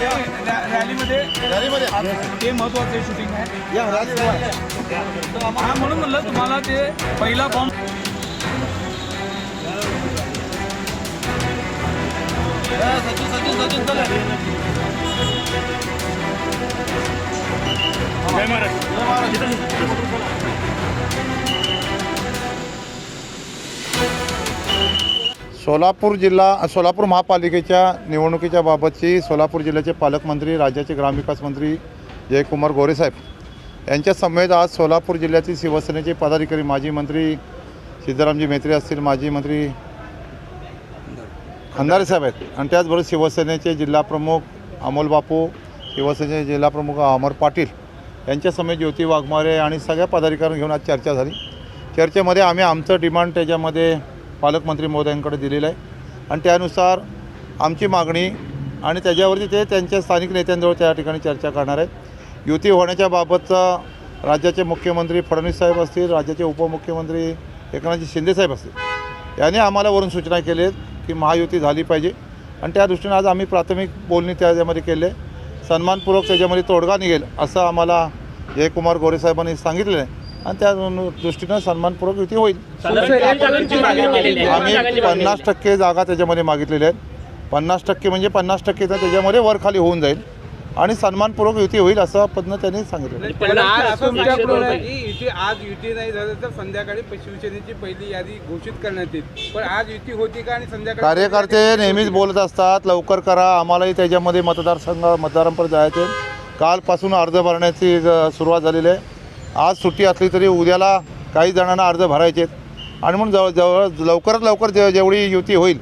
रॅ- रॅलीमध्ये आज ते महत्त्वाचे शूटिंग आहे. हा म्हणून म्हणलं तुम्हाला ते पहिला बॉम्ब सोलापूर जिल्हा सोलापूर महापालिकेच्या निवडणुकीच्या बाबतची सोलापूर जिल्ह्याचे पालकमंत्री राज्याचे ग्रामविकास मंत्री जयकुमार गोरेसाहेब यांच्या समेत आज सोलापूर जिल्ह्यातील शिवसेनेचे पदाधिकारी माजी मंत्री सिद्धरामजी मेत्रे असतील माजी मंत्री खंदारे साहेब आहेत. आणि त्याचबरोबर शिवसेनेचे जिल्हाप्रमुख अमोल बापू शिवसेनेचे जिल्हाप्रमुख अमर पाटील यांच्यासमवेत ज्योती वाघमारे आणि सगळ्या पदाधिकाऱ्यांना घेऊन आज चर्चा झाली. चर्चेमध्ये आम्ही आमचं डिमांड त्याच्यामध्ये पालकमंत्री महोदयांकडे दिलेलं आहे. आणि त्यानुसार आमची मागणी आणि त्याच्यावरती ते त्यांच्या स्थानिक नेत्यांजवळ त्या ठिकाणी चर्चा करणार आहेत. युती होण्याच्या बाबतचा राज्याचे मुख्यमंत्री फडणवीस साहेब असतील राज्याचे उपमुख्यमंत्री एकनाथजी शिंदेसाहेब असतील यांनी आम्हाला वरून सूचना केली आहेत की महायुती झाली पाहिजे. आणि त्या दृष्टीने आज आम्ही प्राथमिक बोलणी त्याच्यामध्ये केले सन्मानपूर्वक त्याच्यामध्ये तोडगा निघेल असं आम्हाला जयकुमार गोरेसाहेबांनी सांगितलेलं आहे. आणि त्या दृष्टीनं सन्मानपूर्वक युती होईल. आम्ही पन्नास टक्के जागा त्याच्यामध्ये मागितलेल्या आहेत. पन्नास टक्के म्हणजे पन्नास टक्के तर त्याच्यामध्ये वर खाली होऊन जाईल. आणि सन्मानपूर्वक युती होईल असं पद्धतीनं त्यांनी सांगितलं. पण आज तुमच्याकडून आहे की युती आज युती नाही झालं तर संध्याकाळी शिवसेनेची पहिली यादी घोषित करण्यात येईल. पण आज युती होती का आणि संध्याकाळी कार्यकर्ते नेहमीच बोलत असतात लवकर करा आम्हालाही त्याच्यामध्ये मतदारसंघ मतदारांपर्यंत जायचे कालपासून अर्ज भरण्याची सुरुवात झालेली आहे. आज सुट्टी असली तरी उद्याला काही जणांना अर्ज भरायचे आहेत. आणि म्हणून जवळ जवळ लवकरात लवकर जे जेवढी युती होईल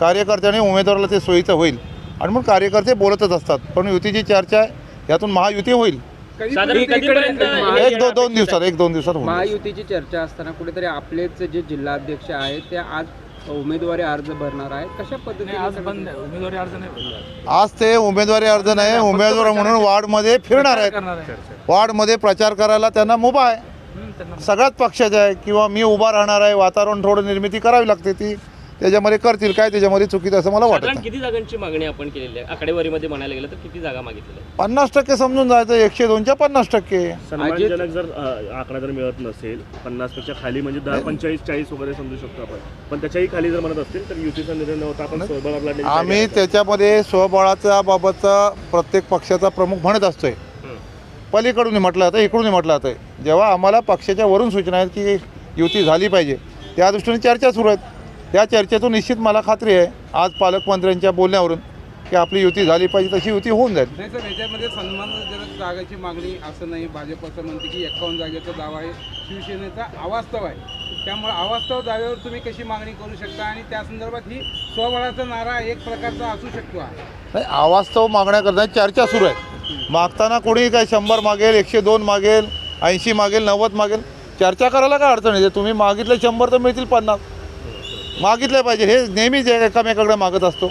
कार्यकर्त्याने उमेदवाराला ते सोयीचं होईल. आणि मग कार्यकर्ते बोलतच असतात पण युतीची चर्चा आहे यातून महायुती होईल. कधी- साधारण कधीपर्यंत एक दो दोन दिवसात एक दोन दिवसात होईल महायुतीची चर्चा असताना कुठेतरी आपलेच जे जिल्हाध्यक्ष आहेत ते आज उमेदवारी अर्ज भरणार आहेत. कशा पद्धतीने आज सगळं बंद आहे. उमेदवारी अर्ज नाही भरला. आज ते उमेदवारी अर्ज नाही उमेदवार म्हणून वार्डमध्ये फिरणार आहेत. वार्डमध्ये प्रचार करायला त्यांना मुभा आहे. सगळ्याच पक्षाचे आहे किंवा मी उभा राहणार आहे वातावरण थोडं निर्मिती करावी लागते ती. त्याच्यामध्ये करतील काय त्याच्यामध्ये चुकीचं असं मला वाटत किती जागांची मागणी आपण केलेली आहे? आकडेवारीमध्ये म्हणायला गेलं तर किती जागा मागितलेल्या? पन्नास टक्के समजून जायचं एकशे दोनच्या पन्नास टक्के. सन्मानजनक जर अ, आकडा जर मिळत नसेल पन्नासपेक्षा खाली म्हणजे दहा पंचेचाळीस चाळीस वगैरे समजू शकतो आपण. पण त्याच्याही खाली जर म्हणत असतील तर युतीचा निर्णय नव्हता आपण स्वबळावर लढण्याची आम्ही. त्याच्यामध्ये स्वबळाच्या बाबतचा प्रत्येक पक्षाचा प्रमुख म्हणत असतोय. पलीकडून म्हटलं जातं इकडून म्हटलं जातं. जेव्हा आम्हाला पक्षाच्या वरून सूचना आहेत की युती झाली पाहिजे त्या दृष्टीने चर्चा सुरू आहेत. त्या चर्चेतून निश्चित मला खात्री आहे आज पालकमंत्र्यांच्या बोलण्यावरून की आपली युती झाली पाहिजे तशी युती होऊन जाईल. नाही सर याच्यामध्ये सन्मानजनक जागेची मागणी असं नाही. भाजप असं म्हणते की एकावन्न जागेचा दावा आहे. शिवसेनेचा अवास्तव आहे. त्यामुळे अवास्तव दाव्यावर तुम्ही कशी मागणी करू शकता? आणि त्या संदर्भात ही स्वबळाचा नारा एक प्रकारचा असू शकतो. नाही अवास्तव मागण्या करताना चर्चा सुरू आहे. मागताना कोणी काय शंभर मागेल एकशे दोन मागेल ऐंशी मागेल नव्वद मागेल चर्चा करायला काय अडचण येते तुम्ही मागितले शंभर तर मिळतील पन्नास. मागितले पाहिजे. हे नेहमीच एकामेकाकडे मागत असतो.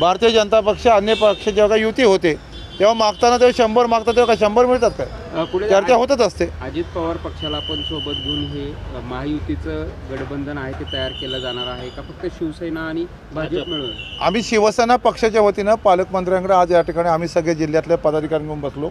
भारतीय जनता पक्ष अन्य पक्ष जेव्हा काही युती होते तेव्हा मागताना तेव्हा शंभर मागतात तेव्हा काय शंभर मिळतात काय? चर्चा होतच असते. अजित पवार पक्षाला पण सोबत घेऊन हे महायुतीचं गठबंधन आहे ते तयार केलं जाणार आहे का? फक्त शिवसेना आणि भाजप मिळून? आम्ही शिवसेना पक्षाच्या वतीनं पालकमंत्र्यांकडे आज या ठिकाणी आम्ही सगळे जिल्ह्यातल्या पदाधिकारी घेऊन बसलो.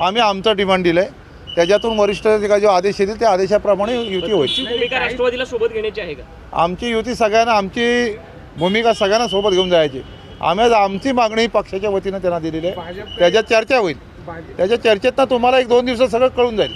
आम्ही आमचं डिमांड दिलं आहे त्याच्यातून वरिष्ठ अधिकारी जो आदेश येतील त्या आदेशाप्रमाणे युती होईल. राष्ट्रवादीला सोबत घेण्याची आहे का? आमची युती सगळ्यांना आमची भूमिका सगळ्यांना सोबत घेऊन जायची. आम्ही आज आमची मागणी पक्षाच्या वतीनं त्यांना दिलेली आहे. त्याच्यात चर्चा होईल. त्याच्या चर्चेत ना तुम्हाला एक दोन दिवसात सगळं कळून जाईल.